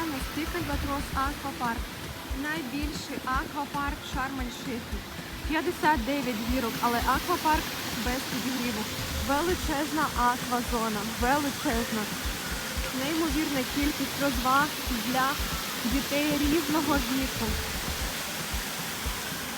Ось Пікальбатрос Аквапарк. Найбільший аквапарк Шарм-Ель-Шейху. 59 гірок, але аквапарк без підігріву. Величезна аквазона. Величезна. Неймовірна кількість розваг для дітей різного віку.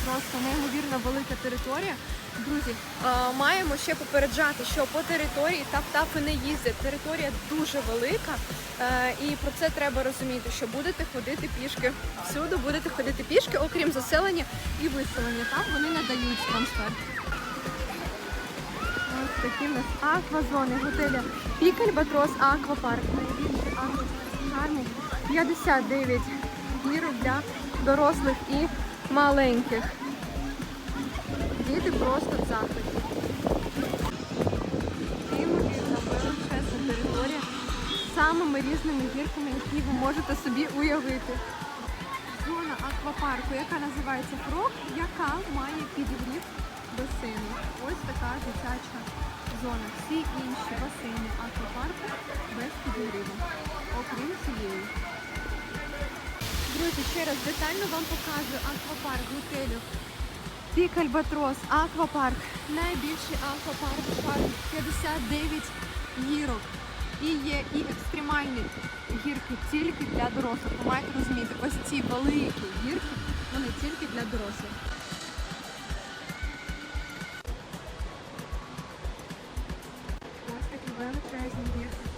Просто неймовірно велика територія. Друзі, е, маємо ще попереджати, що по території таптафи не їздять. Територія дуже велика, е, і про це треба розуміти, що будете ходити пішки. Всюди будете ходити пішки, окрім заселення і виселення. Там вони не дають трансфер. Ось такі в нас аквазони готеля Пікальбатрос Аквапарк. Найбільший аквапарк Шармі. 59 гірок для дорослих і маленьких. Діти просто в захваті. Неймовірна величезна територія з самими різними гірками, які ви можете собі уявити. Зона аквапарку, яка називається Фрог, яка має підігрів басейну. Ось така дитяча зона. Всі інші басейни аквапарку без підігріву, окрім цієї. Друзі, ще раз детально вам показую аквапарк готелю Пік Альбатрос, аквапарк. Найбільший аквапарк в 59 гірок. І є і екстремальні гірки тільки для дорослих. Ви маєте розуміти, ось ці великі гірки, вони тільки для дорослих. Ось такі величезні гірки.